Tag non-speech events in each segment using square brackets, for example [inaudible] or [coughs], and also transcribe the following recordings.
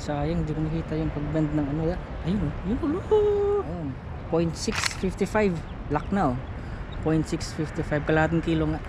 Sayang, di ko nakita yung pagbend ng ano. ya- Ayun, oh. yun ulo. Ayun. 0.655. Lock na oh. 0.655. Kalahating kilo nga.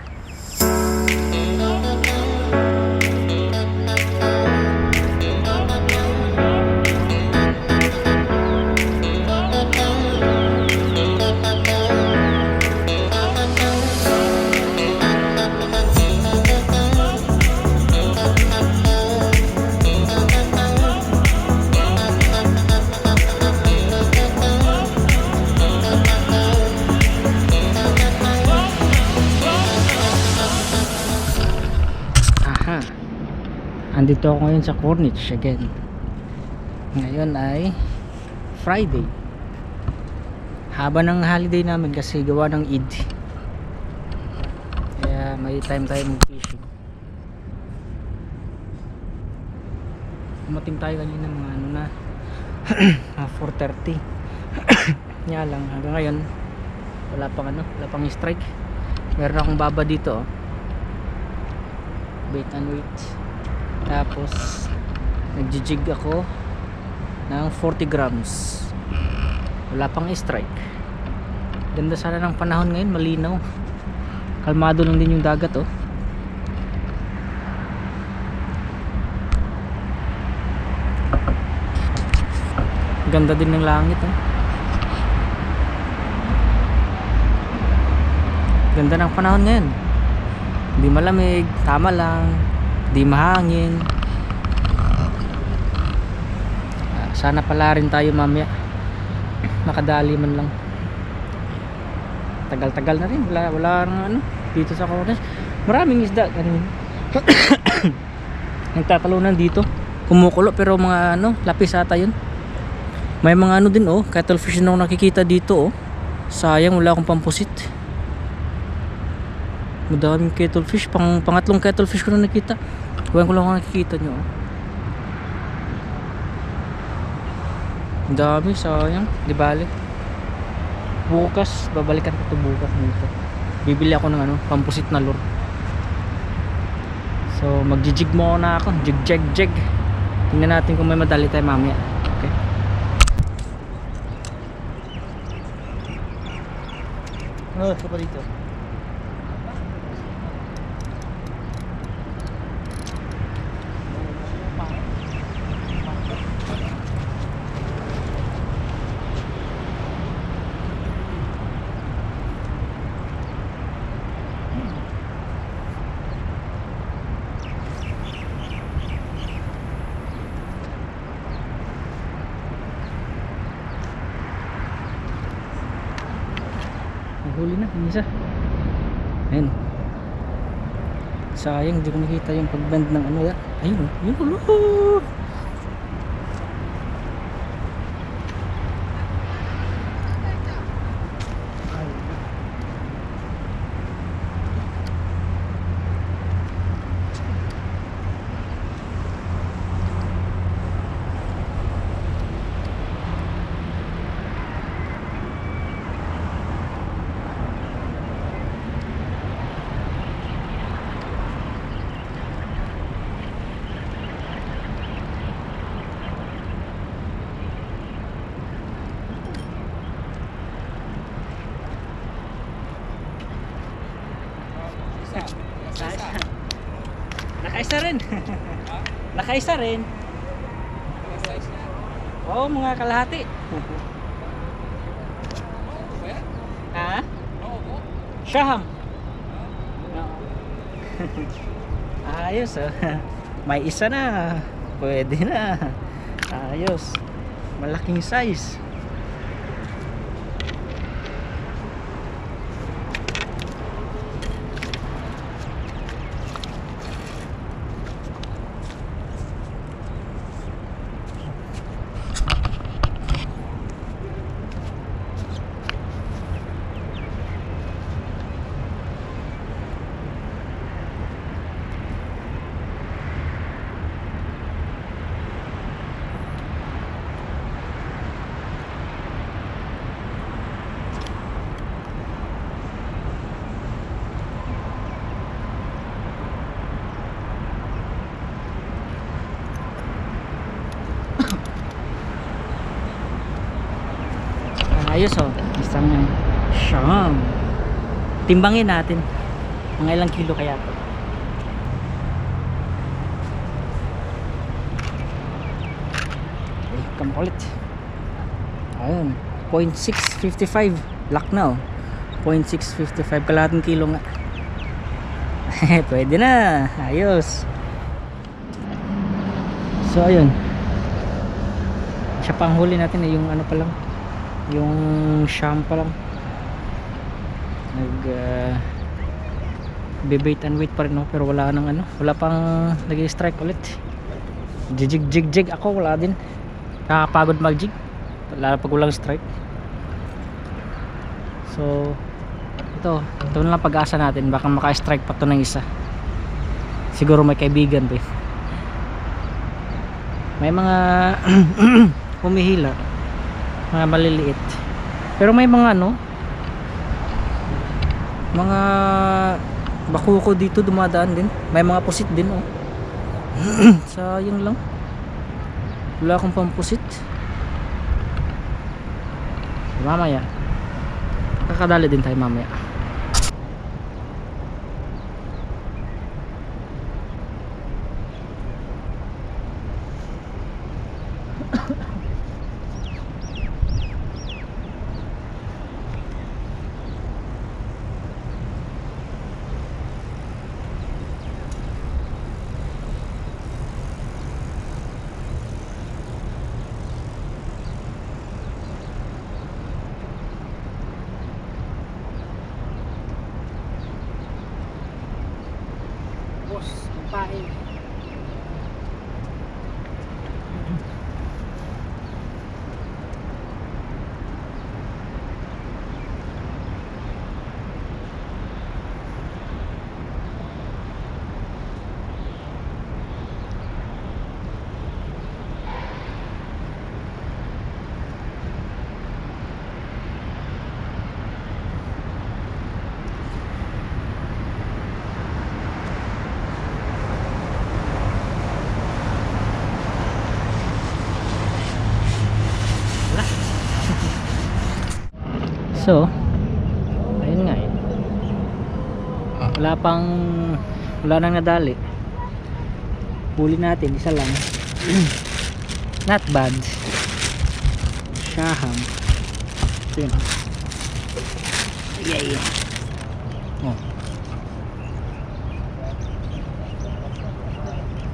Andito ako ngayon sa Corniche again. Ngayon ay Friday. Haba ng holiday namin kasi gawa ng Eid. Kaya may time tayo mag-fishing. Umating tayo kanina mga ano na [clears throat] mga 4.30 [clears throat] Nga lang hanggang ngayon wala pang ano, wala pang strike. Meron akong baba dito oh wait and wait tapos nagjijig ako ng 40 grams. Wala pang strike. Ganda sana ng panahon ngayon malinaw. Kalmado lang din yung dagat oh. Ganda din ng langit oh. Ganda ng panahon ngayon. Hindi malamig, tama lang. Hindi mahangin. Ah, sana pala rin tayo mamaya. Makadali man lang. Tagal-tagal na rin. Wala, wala nang ano. Dito sa Cornish. Maraming isda. Ganun. [coughs] Nagtatalunan dito. Kumukulo pero mga ano, lapis ata yun. May mga ano din oh, cuttlefish na nakikita dito oh. Sayang wala akong pampusit. Madaming kettlefish. Pang, pangatlong kettlefish ko na nakita. Huwag ko lang kung nakikita nyo. oh. Ang sayang. Di bale. Bukas, babalikan ko to bukas dito. Bibili ako ng ano, pampusit na lure. So, magjijig mo na ako. Jig, jig, jig. Tingnan natin kung may madali tayo mamaya. Okay. Oh, ito pa dito. Nahuli na, yung isa. Ayun. Sayang, hindi ko nakita yung pagbend ng ano. Ayun, oh. yun ulo. Nakaisa rin. [laughs] Nakaisa rin. Oo, mga kalahati. [laughs] ha? Shaham. Oo. [laughs] Ayos oh. May isa na. Pwede na. Ayos. Malaking size. Ayos oh isang siyam. Timbangin natin. Mga ilang kilo kaya to? Okay, come ulit ayun. 0.655 lock na oh. 0.655 kalahating kilo nga. [laughs] Pwede na. Ayos. So ayun. Siya pang huli natin eh, yung ano pa lang yung sham lang. Nag uh, bait and wait pa rin no? pero wala nang ano wala pang nag strike ulit. Jig jig jig ako wala din. Nakakapagod mag jig lalo pag walang strike. So ito ito na lang pag-asa natin. Baka maka-strike pa to ng isa. Siguro may kaibigan pa may mga [clears throat] humihila mga maliliit. Pero may mga ano mga bakuko dito dumadaan din. May mga pusit din oh. [clears throat] Sayang lang. Wala akong pampusit. Mamaya. Kakadali din tayo mamaya boss ang pae wala so ayun nga eh. Wala pang wala nang nadali. Huli natin isa lang. [clears throat] Not bad. Shaham ito yun. Yeah, yeah. oh.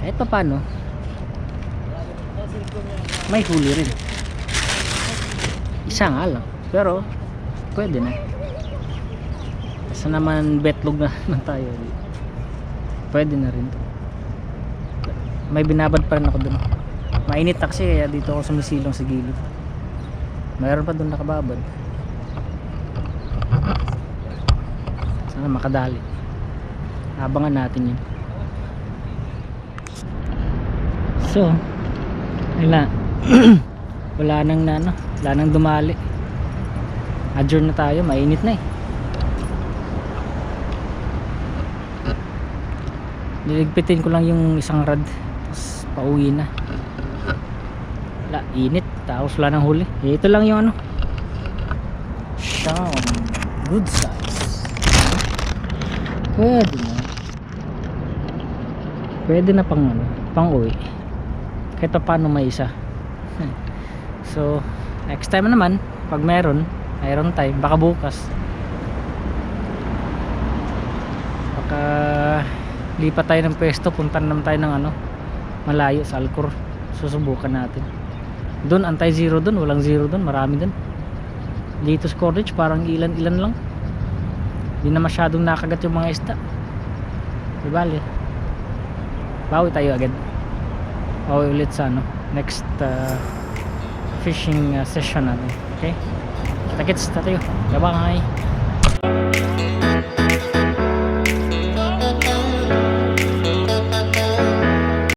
Kahit pa paano may huli rin. Isa nga lang. Pero pwede na. Kasi naman betlog na [laughs] naman tayo. Pwede na rin to. May binabad pa rin ako dun. Mainit na kasi kaya dito ako sumisilong sa gilid. Mayroon pa dun nakababad. Sana makadali. Abangan natin yun. So wala [clears throat] wala nang na ano wala nang dumali adjourn na tayo mainit na eh. Niligpitin ko lang yung isang rad tapos pauwi na. Wala init tapos wala nang huli. Eh, ito lang yung ano. Sham good size. Pwede na. Pwede na pang ano pang uwi. Kahit pa paano may isa. [laughs] So next time naman pag meron mayroon time. Baka bukas. Baka lipat tayo ng pwesto punta naman tayo ng ano malayo sa Alcor. Susubukan natin. Doon anti zero doon walang zero doon marami doon. Dito sa parang ilan ilan lang. Hindi na masyadong nakagat yung mga isda. Di bale. Bawi tayo agad. Bawi ulit sa ano next uh, fishing uh, session natin. Okay kita kits tayo bye bye